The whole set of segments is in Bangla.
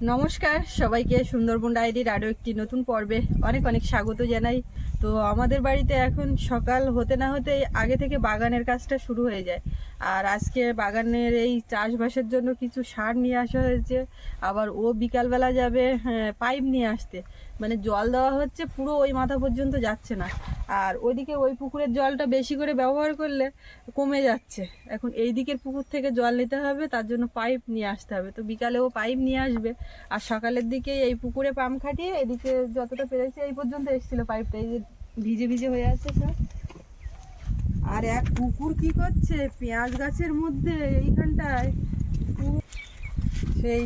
নমস্কার সবাইকে সুন্দরবন ডায়েরির আরও একটি নতুন পর্বে অনেক অনেক স্বাগত জানাই। তো আমাদের বাড়িতে এখন সকাল হতে না হতে আগে থেকে বাগানের কাজটা শুরু হয়ে যায়। আর আজকে বাগানের এই চাষবাসের জন্য কিছু সার নিয়ে আসা হয়েছে। আবার ও বিকালবেলা যাবে হ্যাঁ, পাইপ নিয়ে আসতে। মানে জল দেওয়া হচ্ছে, পুরো ওই মাথা পর্যন্ত যাচ্ছে না। আর ওইদিকে ওই পুকুরের জলটা বেশি করে ব্যবহার করলে কমে যাচ্ছে। এখন এই দিকের পুকুর থেকে জল নিতে হবে, তার জন্য পাইপ নিয়ে আসতে হবে। তো বিকালে ও পাইপ নিয়ে আসবে, আর সকালের দিকে এই পুকুরে পাম্প খাটিয়ে এদিকে যতটা পেরেছে এই পর্যন্ত এসেছিল পাইপটা, এই যে ভিজে ভিজে হয়ে আছে সব। আর এক কুকুর কি করছে? পেঁয়াজ গাছের মধ্যে এইখানটায়। সেই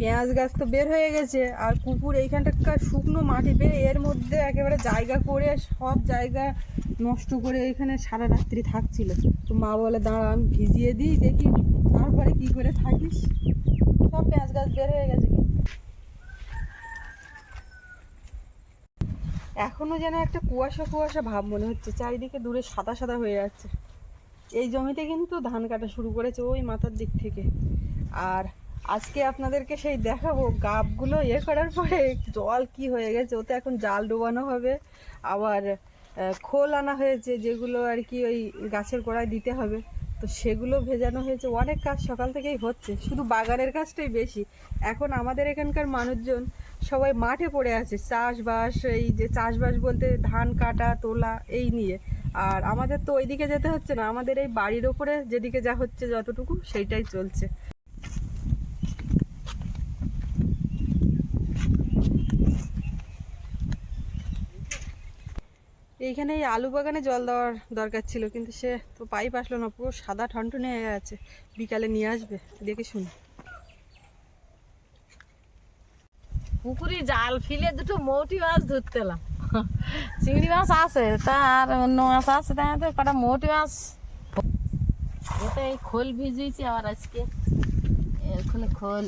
পেঁয়াজ গাছ তো বের হয়ে গেছে, আর কুকুর এইখানটাকার শুকনো মাটি পেয়ে এর মধ্যে একেবারে জায়গা করে সব জায়গা নষ্ট করে এখানে সারা রাত্রি থাকছিল। তো মা বলে, দাঁড়া, আমি ভিজিয়ে দিই, দেখি তারপরে কি করে থাকিস। সব পেঁয়াজ গাছ বের হয়ে গেছে। কিন্তু। এখনও যেন একটা কুয়াশা কুয়াশা ভাব মনে হচ্ছে, চারিদিকে দূরে সাদা সাদা হয়ে যাচ্ছে। এই জমিতে কিন্তু ধান কাটা শুরু করেছে ওই মাথার দিক থেকে। আর আজকে আপনাদেরকে সেই দেখাবো গাবগুলো ইয়ে করার পরে জল কি হয়ে গেছে, ওতে এখন জাল ডোবানো হবে, আবার খোল আনা হয়েছে যেগুলো আর কি ওই গাছের গোড়ায় দিতে হবে, তো সেগুলো ভেজানো হয়েছে, অনেক কাজ সকাল থেকেই হচ্ছে, শুধু বাগানের কাজটাই বেশি, এখন আমাদের এখানকার মানুষজন সবাই মাঠে পড়ে আছে, চাষবাস, এই যে চাষবাস বলতে ধান কাটা, তোলা, এই নিয়ে, আর আমাদের তো ওইদিকে যেতে হচ্ছে না, আমাদের এই বাড়ির ওপরে যেদিকে যা হচ্ছে যতটুকু, সেইটাই চলছে। এইখানে এই আলু বাগানে জল দেওয়ার দরকার ছিল কিন্তু সে তো পাইপ আসলো না পুরো সাদা ঠনঠনে হয়ে আছে বিকালে নিয়ে আসবে দেখে শুনে। পুকুরে জাল ফেলে দুটো মৌটি মাছ ধরতে এলাম। চিংড়ি মাছ আছে তার অন্য মাছ আছে তাই তো? কটা মৌটি মাছ? ওটা এই খোল ভিজিয়েছি আবার আজকে। এখানে খোল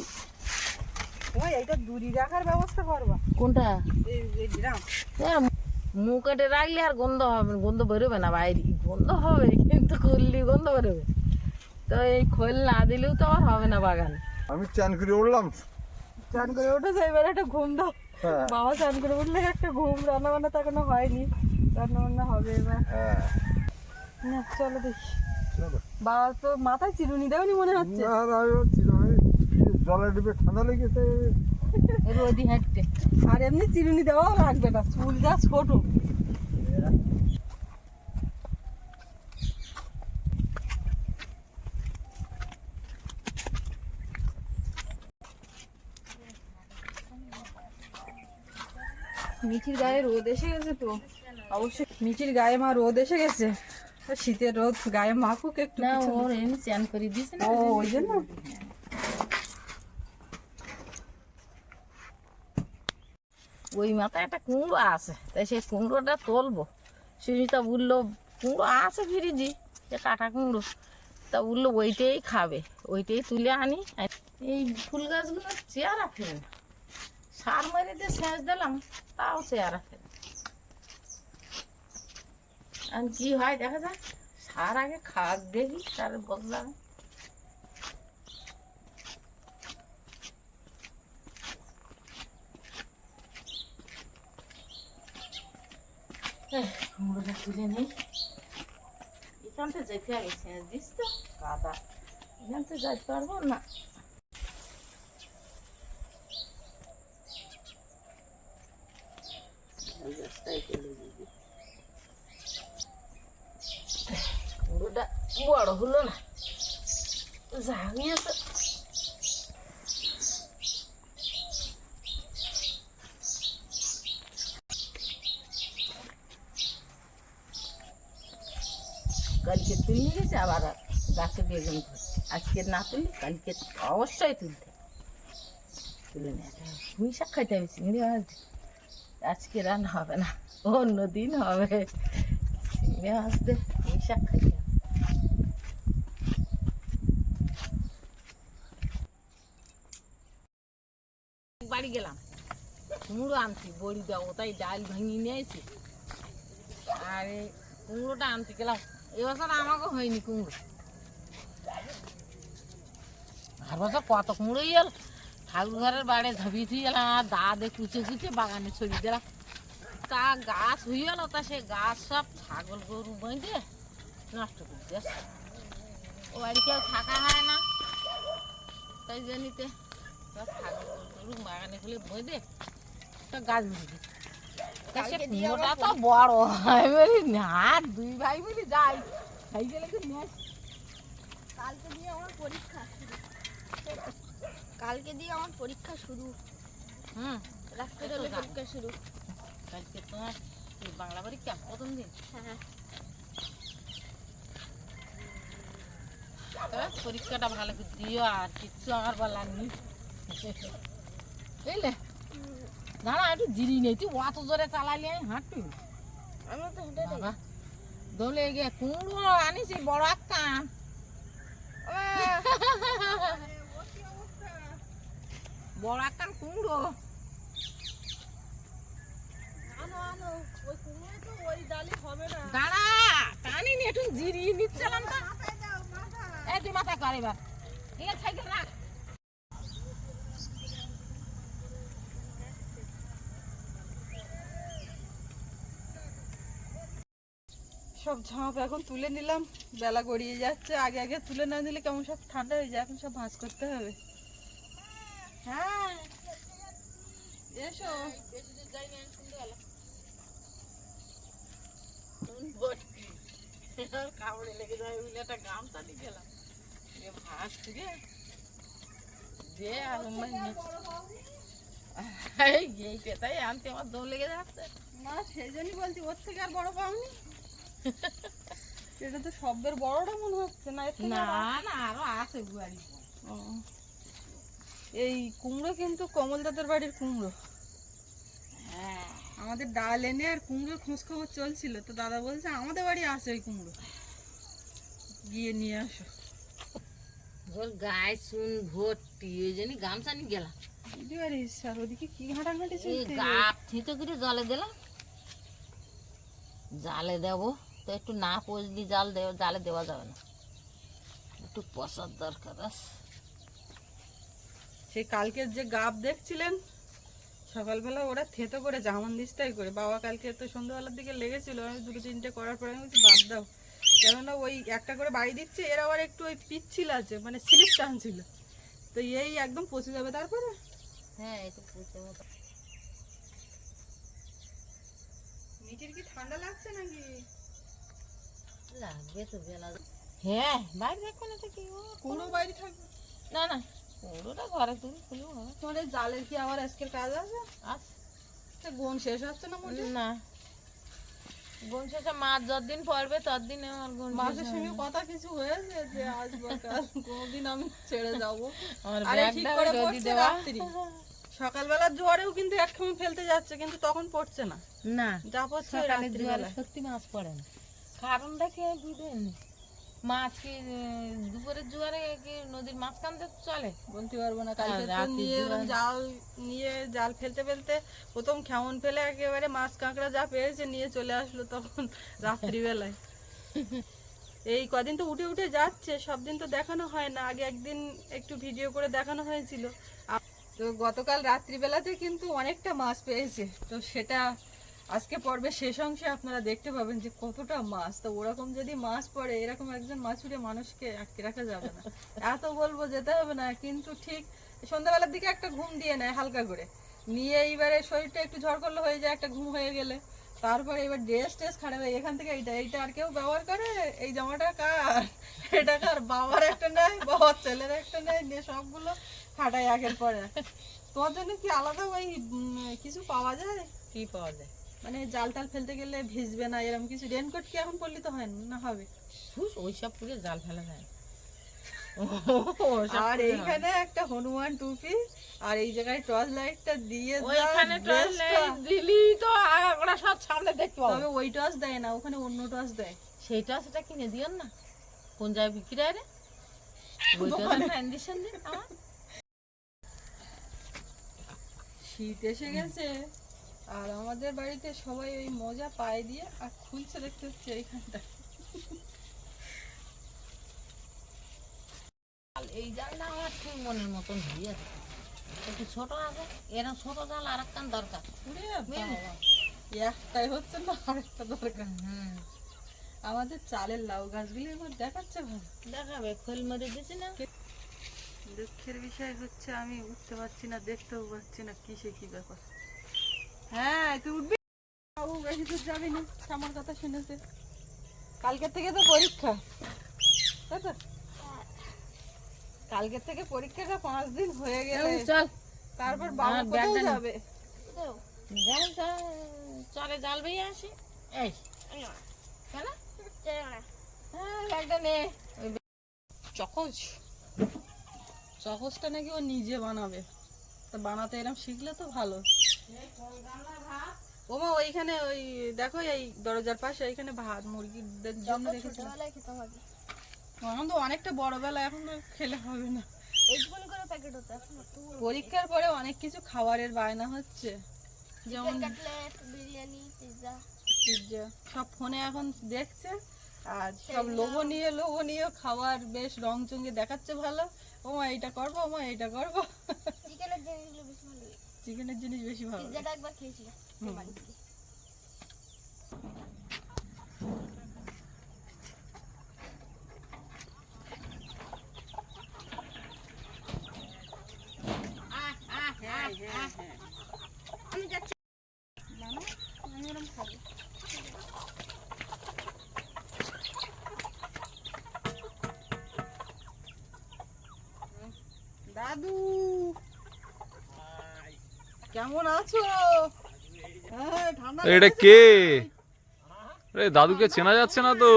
ওই এইটা দূরি রাখার ব্যবস্থা করবা। কোনটা? এই এই মুখেটে রাখলে আর গন্ধ হবে গন্ধ বেরোবে না বাইরে। গন্ধ হবে কিন্তু খুললি গন্ধ বেরোবে। তো এই খোল না দিলেও তো আর হবে না বাগান। আমি চান করে উঠলাম। চান করে উঠেছে এবার একটা ঘুম দাও। হ্যাঁ। বাবা চান করে উঠলে একটা ঘুম রান্না বান্না তো এখনও হয়নি। রান্না বান্না হবে এবার। হ্যাঁ। না চলো দেখি। বাবা তো মাথায় চিরুনি দেওনি মনে হচ্ছে? না না জলে ডুবে ঠান্ডা লেগেছে। রোদি হাঁটতে। আর এমনি চিরুনি দেওয়াও লাগবে না চুল যা ছোট। মিঠির গায়ে রোদ এসে গেছে তো? অবশ্যই মিঠির গায়ে মা রোদ এসে গেছে। শীতের রোদ গায়ে মাখুক একটু না ওর এমনি চ্যান করে দিয়েছে না? ও ওই জন্য? ওই মাথায় একটা কুমড়ো আছে। তাই সেই কুমড়োটা তুলবো। সুজিতা বলল, কুমড়ো আছে ফ্রিজি যে কাটা কুমড়ো। তা বলল, ওইটাই খাবে, ওইটাই তুলে আনি। এই ফুল গাছগুলো চেয়ারা ফেলে না। সার মেরে দিয়ে সেচ দিলাম, তাও চেয়ারা ফেলে আর কি হয়, দেখা যাক। সার আগে খাক, দেখি, তার বদলাম কুমড়োটা তুলে নেই এখান থেকে যেতে সেচ দিস তো কাদা এখান থেকে যাইতে পারব না এই গাছটাই ফেলে দিবি। কুমড়োটা বড় হলো না ঝামিয়েছে কালকে তুলে গেছে আবার গাছে বেগুন ধরছে আজকে না তুলি কালকে অবশ্যই তুলতে। তুলে শাক খাইতে হবে, চিংড়ি মাছ। আজকে রান্না হবে না অন্য দিন হবে। চিংড়ি মাছ দিয়ে শাক খাইতে বাড়ি গেলাম। কুমড়ো আনছি, বড়ি দেবো, তাই ডাল ভাঙিয়ে নিয়ে এসে আর কুমড়োটা আনতে গেলাম। এবছর আমাকে হয়নি কুমড়ো। আর বছর কত কুমড়োই এল। ঠাকুর ঘরের বাড়ি ঝাঁপিয়ে থুয়ে গেলাম আর দাদে কুচে কুচে বাগানে ছড়িয়ে দিলাম তা গাছ হয়ে গেল তা সে গাছ সব ছাগল গরু বেঁধে নষ্ট করে দিয়েছে। ও বাড়ি কেউ থাকা হয় না। তাই জন্যতে ছাগল গরু বাগানে খুলে বেঁধে সব গাছ মেরে দিই তা তো বড় আমি বলি না দুই ভাই মিলে যাই। সাইকেলে তো নিয়ে। কালকে দিয়ে আমার পরীক্ষা কালকে দিয়ে আমার পরীক্ষা শুরু। হুম। রাখতে হলে পরীক্ষা শুরু। কালকে তোমার বাংলা পরীক্ষা? প্রথম দিন? হ্যাঁ তবে পরীক্ষাটা ভালো করে দিও আর কিচ্ছু আমার বলার নেই। বুঝলে? দাঁড়া একটু জিরি নেই। তুই অত জোরে চালালি আমি হাঁটু আমি তো হেঁটে বাবা গিয়ে কুমড়ো আনিছি বড় একটা বড় একটা কুমড়ো। আনো আনো ওই কুমড়ো তো ওই ডালি হবে না। দাঁড়া টানি নি একটু জিরি নিচ্ছিলাম তো। এই তুই মাথা কর এবার? ঠিক আছে সাইকেল রাখ। সব ঝাঁপ এখন তুলে নিলাম বেলা গড়িয়ে যাচ্ছে। আগে আগে তুলে না নিলে কেমন সব ঠান্ডা হয়ে যায় এখন সব ভাঁজ করতে হবে। হ্যাঁ। এসো। কাপড়ে লেগে যায় ওই একটা গামছা নিয়ে গেলাম। ভাস থেকে দিয়ে আর এই এই পেতাই আনতে আমার দম লেগে যাচ্ছে। না সেই জন্যই বলছি ওর থেকে আর বড় পাওনি। এটা তো সবের বড়টা মনে হচ্ছে না না আরো- না আরও আছে বুয়ারি। ও। এই কুমড়ো কিন্তু কমল দাদার বাড়ির কুমড়ো। হ্যাঁ আমাদের ডাল এনে আর কুমড়োর খোঁজ খবর চলছিল তো দাদা বলছে আমাদের বাড়ি আছে ওই কুমড়ো। গিয়ে নিয়ে আসো। ওর গায়ে চুন ভর্তি ওই জন্যই গামছা নিয়ে গেলাম। ওদিকে কি ঘাটাঘাটি চলছে? গাপ থিতো করে জলে দিলাম। জালে দেবো তো একটু না পচলি জাল দেব জালে দেওয়া যাবে না। একটু পচার দরকার আছে। সেই কালকের যে গাব দেখছিলেন সকালবেলা ওরা থেতো করে জামান দিস্তাই করে। বাবা কালকে তো সন্ধ্যাবেলার দিকে লেগেছিল আমি দুটো তিনটে করার পরে আমি বাদ দাও। কেননা ওই একটা করে বাড়ি দিচ্ছে এর আবার একটু ওই পিচ্ছিল আছে মানে স্লিপ টানছিল। তো এই একদম পচে যাবে তারপরে? হ্যাঁ একটু পুঁতে মতো মিটির কি ঠান্ডা লাগছে নাকি? লাগবে তো বেলা। হ্যাঁ বাইরে দেখো না তো কি। কোনো বাইরে থাকবে। না না ওটা ঘরে তুলি খুলবো হবে তোমার এই জালের কি আবার কাজ আছে? গোন শেষ হচ্ছে না মোটে না। শেষে মাছ যতদিন পড়বে ততদিন আমার গুণ মাসের সঙ্গে কথা কিছু হয়েছে যে আজ কাল আমি ছেড়ে যাব? আরে ঠিক করে পড়ছে রাত্রি। জোয়ারেও কিন্তু একসময় ফেলতে যাচ্ছে কিন্তু তখন পড়ছে না। না যা পড়ছে ওই সকালে জোয়ারে সত্যি মাছ পড়ে না। কারণটা কি পারিনি। মাছ কি দুপুরের জোয়ারে কি নদীর মাঝখান দিয়ে চলে? বলতে পারব না কালকে তো নিয়ে জাল নিয়ে জাল ফেলতে ফেলতে প্রথম খেমন ফেলে একেবারে মাছ কাঁকড়া যা পেয়েছে নিয়ে চলে আসলো তখন রাত্রিবেলায়। এই কদিন তো উঠে উঠে যাচ্ছে সব দিন তো দেখানো হয় না আগে একদিন একটু ভিডিও করে দেখানো হয়েছিল। তো গতকাল রাত্রিবেলাতে কিন্তু অনেকটা মাছ পেয়েছে তো সেটা আজকে পর্বে শেষ অংশে আপনারা দেখতে পাবেন যে কতটা মাছ। তো ওরকম যদি মাছ পড়ে, এরকম একজন মাছুরে মানুষকে আটকে রাখা যাবে না। এত বলব যেতে হবে না, কিন্তু ঠিক সন্ধ্যাবেলার দিকে একটা ঘুম দিয়ে নেয় হালকা করে। নিয়ে এইবারে শরীরটা একটু ঝড় করলে হয়ে যায়, একটা ঘুম হয়ে গেলে। তারপরে এবার ড্রেস টেস খারাপ হয় এখান থেকে এইটা এইটা আর কেউ ব্যবহার করে? এই জামাটা কার? এটা কার? বাবার একটা নেয়, বাবার ছেলের একটা নেয়, নিয়ে সবগুলো ফাটাই একের পরে তোমার জন্য কি আলাদা ওই কিছু পাওয়া যায়? কি পাওয়া যায়? মানে জাল টাল ফেলতে গেলে ভিজবে না এরকম কিছু। রেনকোট কি এখন পরলে তো হয় না হবে? হুস ওইসব পুড়ে জাল ফেলা যায়। আর এইখানে একটা হনুমান টুপি আর এই জায়গায় টর্চ লাইটটা দিয়ে ওইখানে dress টা- টয়লেট দিলি তো ওরা সব সামনে দেখতে পাবো। তবে ওই টর্চ দেয় না ওখানে অন্য টর্চ দেয়। সেইটা সেটা কিনে দিও না। কোন জায়গায় বিক্রি হয় রে? ওইটা একটা ইন্ডিশন দিন আমার। শীত এসে গেছে। আর আমাদের বাড়িতে সবাই ওই মজা পায়ে দিয়ে আর খুলছে দেখতে হচ্ছে এইখানটা। এই জালটা আমার ঠিক মনের মতন হয়ে একটু ছোট আছে এরকম ছোট জাল আর একখান দরকার একটাই হচ্ছে না আরেকটা দরকার। হুম। আমাদের চালের লাউ গাছগুলি এবার দেখাচ্ছে ভালো। দেখাবে খোল মেরে দিছি না? দুঃখের বিষয় হচ্ছে আমি উঠতে পারছি না দেখতেও পাচ্ছি না কিসে কি ব্যাপার। হ্যাঁ তুই উঠবি? বাবু বেশি দূর যাবি না। আমার কথা শুনেছে। কালকের থেকে তো পরীক্ষা। তাই তো? কালকের থেকে পরীক্ষাটা পাঁচ দিন হয়ে গেলে চল। তারপর বাবা কোথায় যাবে? দেও জাল জাল চলে জাল বেয়ে আসি। এই। কেন? চাই না। হ্যাঁ ব্যাগটা নে। চকচ চকচটা নাকি ও নিজে বানাবে। তা বানাতে এরকম শিখলে তো ভালো। ওমা ওইখানে ওই দেখো এই দরজার পাশে এইখানে ভাত মুরগিদের জন্য ছোটবেলায় এখন তো অনেকটা বড় বেলা এখন তো খেলে হবে না। করে প্যাকেট হতো এখন পরীক্ষার পরে অনেক কিছু খাবারের বায়না হচ্ছে। যেমন বিরিয়ানি পিৎজা পিৎজা সব ফোনে এখন দেখছে আর সব লোভনীয় লোভনীয় খাবার বেশ রং চঙ্গে দেখাচ্ছে ভালো। ওমা এইটা করব ওমা এইটা করব। চিকেনের জিনিসগুলো বেশি ভালো। চিকেনের জিনিস বেশি ভালো। পিৎজাটা একবার থেকে। আমি যাচ্ছি জানো আমি এরকম খাব দাদু কেমন আছো হ্যাঁ, ঠান্ডা এটা কে? রে দাদুকে চেনা যাচ্ছে না তো।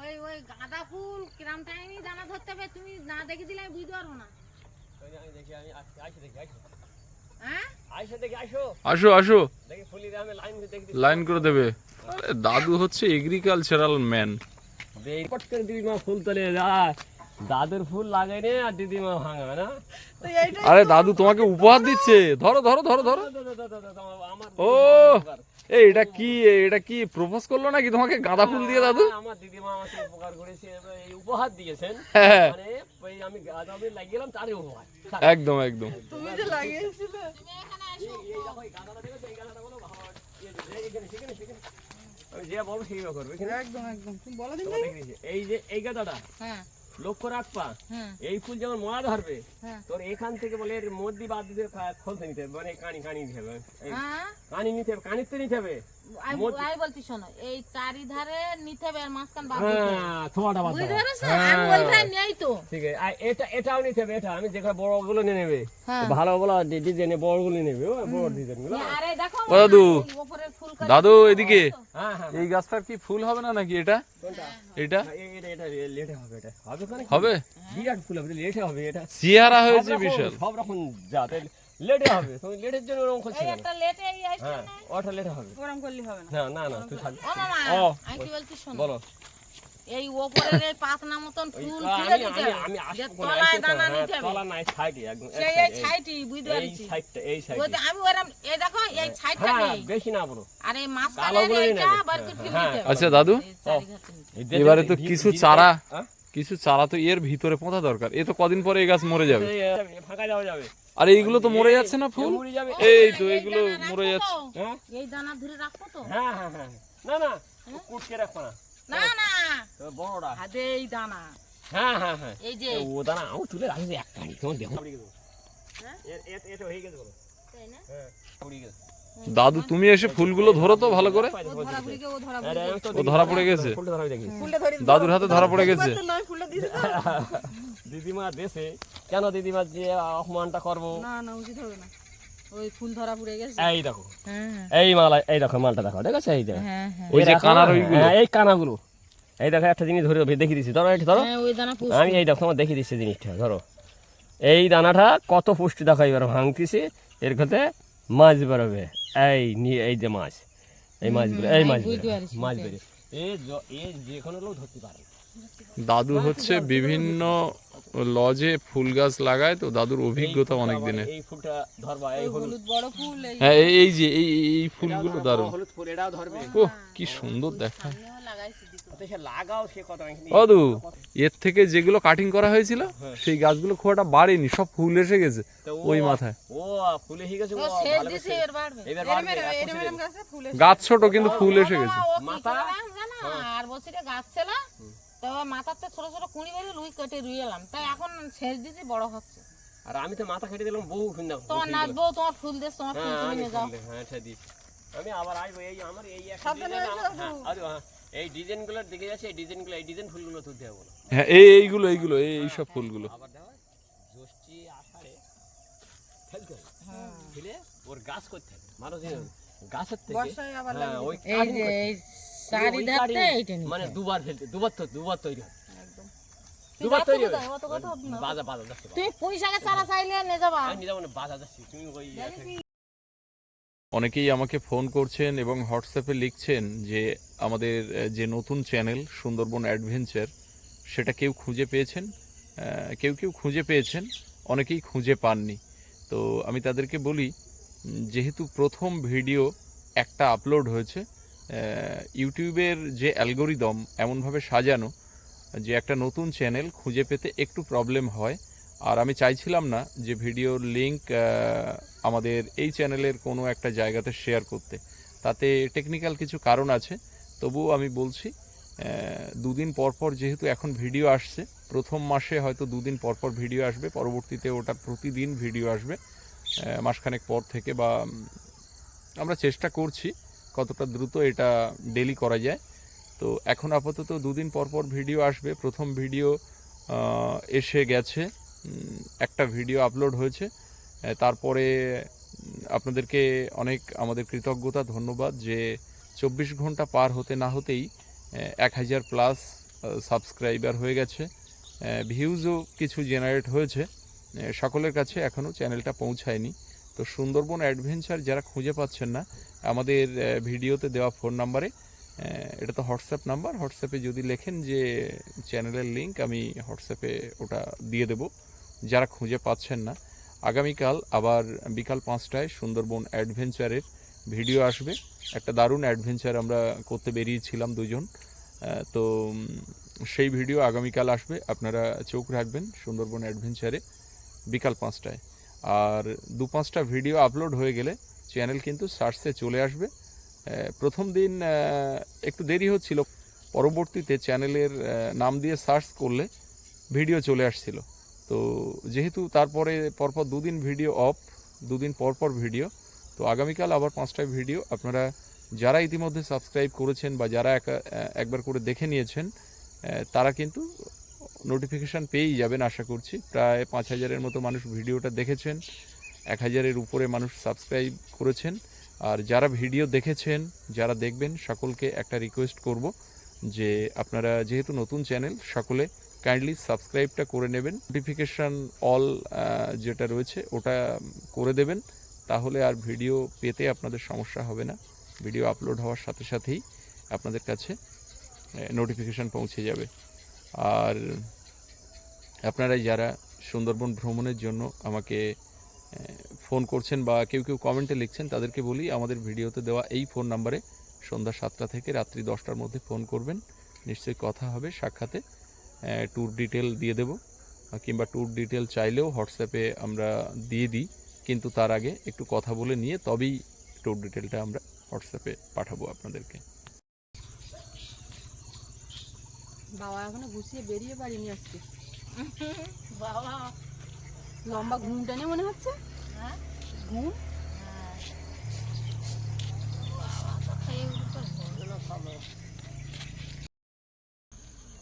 ওই ওই গাঁদা ফুল কিরাম টাইমই দানা ধরতে হবে তুমি না দেখে দিলে আমি বুঝতে পারব না। হ্যাঁ? আসো আসো। লাইন করে দেবে। আরে দাদু হচ্ছে এগ্রিকালচারাল ম্যান ফুল তোলে যা। দাদুর ফুল লাগাই নে আর দিদিমা ভাঙা না? আরে দাদু তোমাকে উপহার দিচ্ছে। ধরো ধরো ধরো ধরো। ও এই এটা কি এটা কি প্রপোজ করল নাকি তোমাকে? গাঁদা ফুল দিয়ে দাদু? আমার দিদিমা আমাকে উপকার করেছে এই উপহার দিয়েছেন। হ্যাঁ মানে ওই আমি গাঁদা ফুল লাগিয়েলাম তারই উপহার। একদম একদম। তুমি যে লাগিয়েছিলে। আমি যে বলব সেই করবে একদম একদম। তুমি বলো দিন তোমার দেখে দিয়েছে। এই যে এই গাঁদাটা। হ্যাঁ। লক্ষ্য রাখবা এই ফুল যেমন মরা ধরবে হ্যাঁ। তোর এখান থেকে বলে এর মধ্যে বাদ দিতে খোলতে নিতে হবে মানে কানি কানি নিতে হবে। কানি নিতে হবে কানির তো নিতে হবে। আমি বলছি শোনো এই চারিধারে নিতে হবে আর মাঝখান বাদ হ্যাঁ থোয়াটা বাদ বুঝতে দাও। আমি ওইখানে নেই তো। ঠিক আছে। এটা এটাও নিতে হবে এটা আমি যেখানে বড়গুলো নিয়ে নেবে। হ্যাঁ। ভালো ভালো ডিজাইনে বড়গুলো নেবে ও বড় ডিজাইনগুলো। আরে দেখো দাদু। এদিকে। হ্যাঁ হ্যাঁ। এই গাছটার কি ফুল হবে না নাকি এটা? এটা? হ্যাঁ, এটা এটা লেটে হবে এটা। হবে হবে? বিরাট ফুল হবে লেটে হবে এটা। চেহারা হয়েছে বিশাল। সব রকম জাত লেটে হবে। তুমি লেটের জন্য ওরকম করছ এই একটা লেটে এই আসছে হ্যাঁ। না। ওটা লেটে হবে। ওরম করলে হবে না। না না না তুই থাক। ও মামা আমি কি বলছি শোনো। বলো। এই ওপরের এই পাতনা মতন ফুল আমি দিতে হবে। তলায় দানা নিতে হবে। তলা নাই সাইডে একদম সেই এই side, এই- ছাইটি বুঝতে এই পারছি। সাইডটা এই সাইডে আমি ওরম এই দেখো এই ছাইটা হ্যাঁ নেই। বেশি না বলো। আর এই মাঝখানে কালোগুলো নিয়ে এইটা নেবে। বার করে ফেলে হ্যাঁ, দিতে আচ্ছা দাদু এবারে তো কিছু চারা হ্যাঁ? কিছু চারা তো এর ভিতরে পোঁতা দরকার। এ তো কদিন পরে এই গাছ মরে যাবে। ফাঁকা যাওয়া যাবে। আর এইগুলো তো মরে যাচ্ছে না ফুল? এই তো এই এগুলো দানা মরে যাচ্ছে। হ্যাঁ? এই দানা ধরে রাখব তো। হ্যাঁ হ্যাঁ হ্যাঁ। না না কুটকে রাখব না। না না। বড়টা হাতে এই দানা। হ্যাঁ হ্যাঁ হ্যাঁ। এই যে। ও দানা তুলে এক কানি তোমার দেখো। এটা হয়ে? গেছে বলো। তাই না? হ্যাঁ পড়ে গেছে। দাদু তুমি এসে ফুলগুলো ধরো তো ভালো করে। ও ধরা পড়ে গেছে। হয়ে দাদুর হাতে ধরা পড়ে গেছে। দিদিমা দেশে কেন দিদিমার যে অপমানটা করব? না না উচিত হবে না। ওই ফুল ধরা পড়ে গেছে। এই দেখো। হ্যাঁ। এই মালা এই দেখো মালটা দেখো ঠিক আছে? এই দেখো হ্যাঁ হ্যাঁ। ওই যে কানার ওইগুলো। হ্যাঁ, এই কানাগুলো এই দেখো একটা জিনিস ধরে দেখিয়ে দিচ্ছি। ধরো এটা ধরো। হ্যাঁ ওই দানা পুষ আমি এই দেখো তোমার দেখিয়ে দিচ্ছি জিনিসটা ধরো। এই দানাটা কত পুষ্টি দেখো এবার ভাঙতেছি। এর ক্ষেত্রে মাছ বেরোবে। এই নিয়ে এই যে মাছ। এই মাছগুলো এই মাছ মাছ বেরোবে এই যে কোনো লোক ধরতে পারে। দাদু হচ্ছে বিভিন্ন লজে ফুল গাছ লাগায় তো দাদুর অভিজ্ঞতা অনেক দিনের এই ফুলটা ধরবা এই হলুদ। হলুদ বড় ফুল হ্যাঁ এই- এই যে এই এই- ফুলগুলো দারুণ। হলুদ ফুল এটাও ধরবে। ও কি সুন্দর দেখা সে কত অদু এর থেকে যেগুলো কাটিং করা হয়েছিল সেই গাছগুলো খুব একটা বাড়েনি সব ফুল এসে গেছে ওই মাথায়। ও ফুলে হয়ে গেছে ছোট কিন্তু ফুল এসে গেছে? আর ছিল। তো মাথাতে ছোট ছোট কুড়ি বেরিয়ে লুই কেটে রুই এলাম। তাই এখন সেচ দিছি বড় হচ্ছে। আর আমি তো মাথা কেটে দিলাম বহু সুন্দর তোমার নাচবো তোমার ফুল দেশ তোমার ফুল হ্যাঁ তুমি নিয়ে যাও। হ্যাঁ সেদিন আমি আবার আসব এই আমার এই একটা হ্যাঁ আরে হ্যাঁ এই ডিজাইনগুলো দেখে যাচ্ছে এই ডিজাইনগুলো এই ডিজাইন ফুলগুলো তুলতে হবে হ্যাঁ এই এইগুলো এইগুলো এই এই সব ফুলগুলো। আবার দেখো জ্যৈষ্ঠী আষাঢ়ে ফেলতে ফেলে ওর গাছ করতে হবে মানুষ গাছের থেকে বর্ষায় আবার হ্যাঁ ওই এই যে ধারতে এইটা নিতে। মানে দুবার ফেলতে দুবার তো দুবার তৈরি দুবার তৈরি। বাজা বাজা যাচ্ছে তুমি পয়সাকে চারা চাইলে নিয়ে যাবা। আমি যাব না বাজা যাচ্ছি। তুমি ওই অনেকেই আমাকে ফোন করছেন এবং হোয়াটসঅ্যাপে লিখছেন যে আমাদের যে নতুন চ্যানেল সুন্দরবন অ্যাডভেঞ্চার সেটা কেউ খুঁজে পেয়েছেন? আহ, কেউ কেউ খুঁজে পেয়েছেন? অনেকেই খুঁজে পাননি। তো আমি তাদেরকে বলি যেহেতু প্রথম ভিডিও একটা আপলোড হয়েছে ইউটিউবের যে অ্যালগোরিদম এমনভাবে সাজানো যে একটা নতুন চ্যানেল খুঁজে পেতে একটু প্রবলেম হয়, আর আমি চাইছিলাম না যে ভিডিওর লিঙ্ক আমাদের এই চ্যানেলের কোনো একটা জায়গাতে শেয়ার করতে। তাতে টেকনিক্যাল কিছু কারণ আছে, তবুও আমি বলছি দুদিন পর পর যেহেতু এখন ভিডিও আসছে, প্রথম মাসে হয়তো দুদিন পর পর ভিডিও আসবে, পরবর্তীতে ওটা প্রতিদিন ভিডিও আসবে মাসখানেক পর থেকে বা আমরা চেষ্টা করছি কতটা দ্রুত এটা ডেলি করা যায়। তো এখন আপাতত দুদিন পর পর ভিডিও আসবে। প্রথম ভিডিও এসে গেছে। একটা ভিডিও আপলোড হয়েছে। তারপরে আপনাদেরকে অনেক আমাদের কৃতজ্ঞতা, ধন্যবাদ যে চব্বিশ ঘণ্টা পার হতে না হতেই এক হাজার প্লাস সাবস্ক্রাইবার হয়ে গেছে। ভিউজও কিছু জেনারেট হয়েছে। সকলের কাছে এখনও চ্যানেলটা পৌঁছায়নি। তো সুন্দরবন অ্যাডভেঞ্চার যারা খুঁজে পাচ্ছেন না, আমাদের ভিডিওতে দেওয়া ফোন নাম্বারে এটা তো হোয়াটসঅ্যাপ নাম্বার, হোয়াটসঅ্যাপে যদি লেখেন যে চ্যানেলের লিংক, আমি হোয়াটসঅ্যাপে ওটা দিয়ে দেব। যারা খুঁজে পাচ্ছেন না, আগামীকাল আবার বিকাল পাঁচটায় সুন্দরবন অ্যাডভেঞ্চারের ভিডিও আসবে। একটা দারুণ অ্যাডভেঞ্চার আমরা করতে বেরিয়েছিলাম দুজন। তো সেই ভিডিও আগামীকাল আসবে। আপনারা চোখ রাখবেন সুন্দরবন অ্যাডভেঞ্চারে বিকাল পাঁচটায়। আর দু পাঁচটা ভিডিও আপলোড হয়ে গেলে চ্যানেল কিন্তু সার্চে চলে আসবে। প্রথম দিন একটু দেরি হচ্ছিল। পরবর্তীতে চ্যানেলের নাম দিয়ে সার্চ করলে ভিডিও চলে আসছিল। তো যেহেতু তারপরে পরপর দুদিন ভিডিও অফ দুদিন পর পর ভিডিও তো আগামীকাল আবার পাঁচটায় ভিডিও আপনারা যারা ইতিমধ্যে সাবস্ক্রাইব করেছেন বা যারা একা- একবার করে দেখে নিয়েছেন তারা কিন্তু নোটিফিকেশান পেয়েই যাবেন, আশা করছি। প্রায় পাঁচ হাজারের মতো মানুষ ভিডিওটা দেখেছেন, এক হাজারের উপরে মানুষ সাবস্ক্রাইব করেছেন। আর যারা ভিডিও দেখেছেন, যারা দেখবেন, সকলকে একটা রিকোয়েস্ট করব যে আপনারা যেহেতু নতুন চ্যানেল সকলে কাইন্ডলি সাবস্ক্রাইবটা করে নেবেন। নোটিফিকেশান অল যেটা রয়েছে, ওটা করে দেবেন। তাহলে আর ভিডিও পেতে আপনাদের সমস্যা হবে না। ভিডিও আপলোড হওয়ার সাথে সাথেই আপনাদের কাছে নোটিফিকেশান পৌঁছে যাবে। আর আপনারা যারা সুন্দরবন ভ্রমণের জন্য আমাকে ফোন করছেন বা কেউ কেউ কমেন্টে লিখছেন, তাদেরকে বলি আমাদের ভিডিওতে দেওয়া এই ফোন নাম্বারে সন্ধ্যা সাতটা থেকে রাত্রি দশটার মধ্যে ফোন করবেন। নিশ্চয়ই কথা হবে, সাক্ষাতে ট্যুর ডিটেল দিয়ে দেব, কিংবা ট্যুর ডিটেল চাইলেও হোয়াটসঅ্যাপে আমরা দিয়ে দিই, কিন্তু তার আগে একটু কথা বলে নিয়ে তবেই ট্যুর ডিটেলটা আমরা হোয়াটসঅ্যাপে পাঠাবো আপনাদেরকে। বাবা এখনও গুছিয়ে বেরিয়ে পারিনি আজকে। বাবা। লম্বা ঘুমটা নিয়ে মনে হচ্ছে? হ্যাঁ। ঘুম?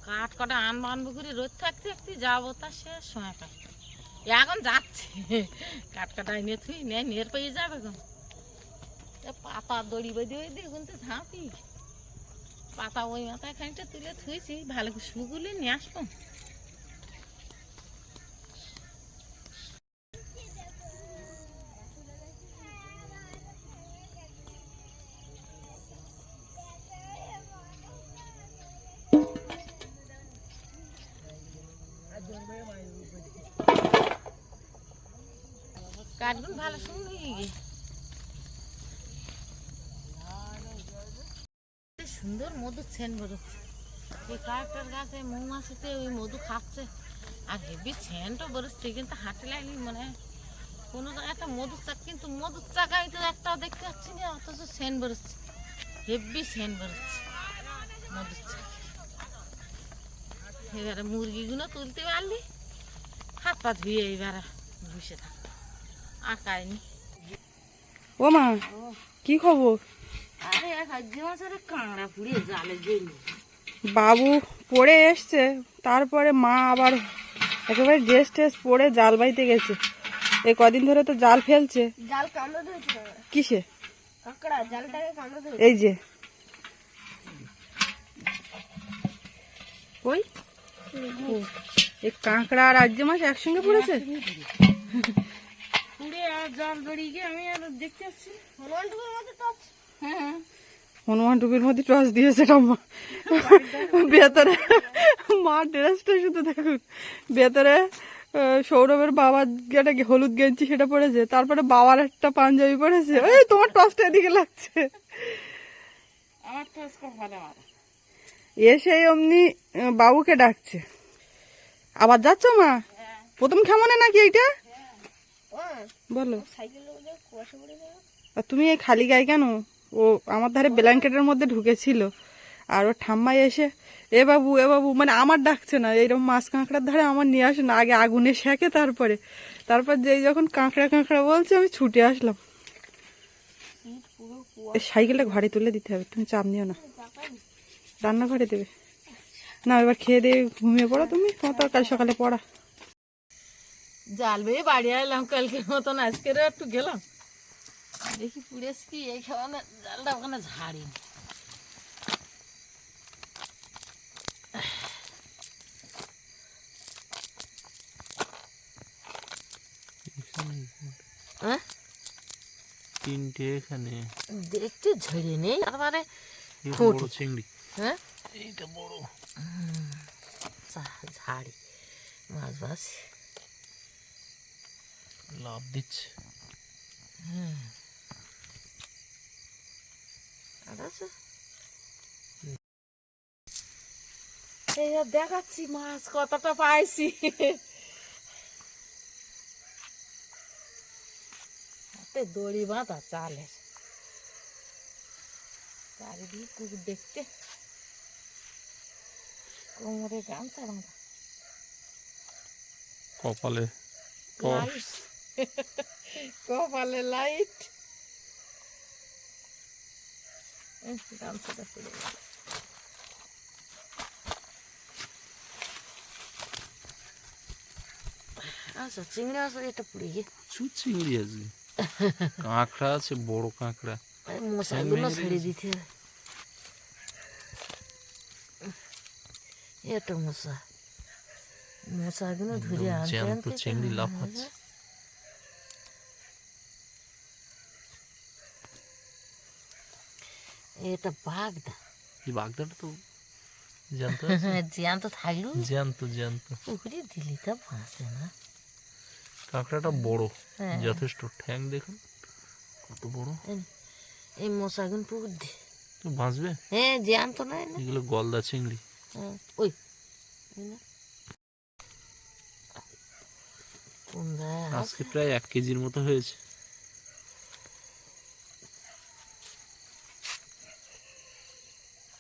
কাঠ কটা আনব আনব করে রোদ থাকতে থাকতে যাব তা শেষ সময় পাই এখন যাচ্ছে। কাঠ কাটা এনে থুই নে নের পেয়ে যাবে এখন। পাতা দড়ি বেঁধে বেঁধে কিন্তু ঝাঁপি। পাতা ওই মাথায় খানিকটা তুলে থুয়েছি ভালো শুগুলে নিয়ে আসব। কাঠগুলো ভালো গে সুন্দর মধুর সেন বেরোচ্ছে এই কয়েকটার গাছে মৌমাছিতে ওই মধু খাচ্ছে। আর হেভি সেন্টও বেরোচ্ছে কিন্তু হাঁটে লাগলি মানে কোনো একটা মধুর চাক কিন্তু মধুর চাক তো একটাও দেখতে পাচ্ছি না অথচ সেন বেরোচ্ছে হেভি সেন বেরোচ্ছে মধুর চাক। এবারে মুরগিগুলো তুলতে পারলি? হাত পা ধুয়ে এবারে বসে থাক। আঁকায়নি ও মা কি খবর? বাবু পড়ে এসছে তারপরে মা আবার একেবারে ড্রেস ট্রেস পরে জাল বাইতে গেছে। এই কদিন ধরে তো জাল ফেলছে। জাল কিসে? এই যে। ওই। এই কাঁকড়া আর আর্য মাছ একসঙ্গে পড়েছে? পুড়ে আর জল বেরিয়ে আমি আর দেখতে আসছি। হনুমান হ্যাঁ। হনুমান টুপির মধ্যে টস দিয়েছে মা ভেতরে মার ড্রেসটা শুধু দেখুন। ভেতরে সৌরভের বাবার একটা হলুদ গেঞ্জি সেটা পড়েছে তারপরে বাবার একটা পাঞ্জাবি পড়েছে ওই তোমার টসটা এদিকে লাগছে। আমার কপালে মারা এসে অমনি বাবুকে ডাকছে। আবার যাচ্ছ মা? প্রথম কেমনে নাকি এইটা? বলো। পড়ে গেল আর তুমি এই খালি গায়ে কেন? ও আমার ধারে ব্ল্যাঙ্কেটের মধ্যে ঢুকেছিল। আর ও ঠাম্মাই এসে, এ বাবু এ বাবু মানে আমার ডাকছে না। এইরকম মাছ কাঁকড়ার ধারে আমার নিয়ে আসে না। আগে আগুনে শেখে তারপরে। তারপর যেই যখন কাঁকড়া কাঁকড়া বলছে, আমি ছুটে আসলাম। সাইকেলটা ঘরে তুলে দিতে হবে। তুমি চাপ নিও না। রান্নাঘরে দেবে। না, এবার খেয়ে দিয়ে ঘুমিয়ে পড়ো তুমি। তোমার কাল সকালে পড়া। জাল বেয়ে বাড়ি এলাম কালকের মতন আজকেরও একটু গেলাম। দেখি পুড়েছে কি এই খাওয়ানো জালটা ওখানে ঝাড়িনি হ্যাঁ? তিনটে এখানে। দেখতে ঝরে নেই তারপরে বড় চিংড়ি। হ্যাঁ? এইটা বড়। ঝাড়ি মাছ বাস লাভ দিচ্ছে। আছে এই আর দেখাচ্ছি মাছ কতটা পাইছি। হাতে দড়ি বাঁধা চালের চারিদিকে কুকুর দেখতে। কোমরে গামছা বাঁধা। কপালে কপালে লাইট উম, গামছাটা খুলে গেল। আচ্ছা চিংড়ি মাছ এটা পুড়ে গিয়ে প্রচুর চিংড়ি আছে কাঁকড়া আছে বড় কাঁকড়া মশাগুলো ছেড়ে দিতে হবে এটা মশা মশাগুলো ধরে একদম আনতে জ্যান্ত আনতে চিংড়ি কেমন লাফাচ্ছে। হয়ে যায়। এটা বাগদা। এই বাগদাটা তো জ্যান্ত জ্যান্ত থাকলেও জ্যান্ত জ্যান্ত। পুকুরে দিলি তা না। কাঁকড়াটা বড় হ্যাঁ। যথেষ্ট। ঠ্যাং দেখুন কত বড়। এই- মশাগুন পুকুর তো বাঁচবে? হ্যাঁ জ্যান্ত না এগুলো গলদা চিংড়ি। হ্যাঁ, ওই? আজকে প্রায় এক কেজির মতো হয়েছে।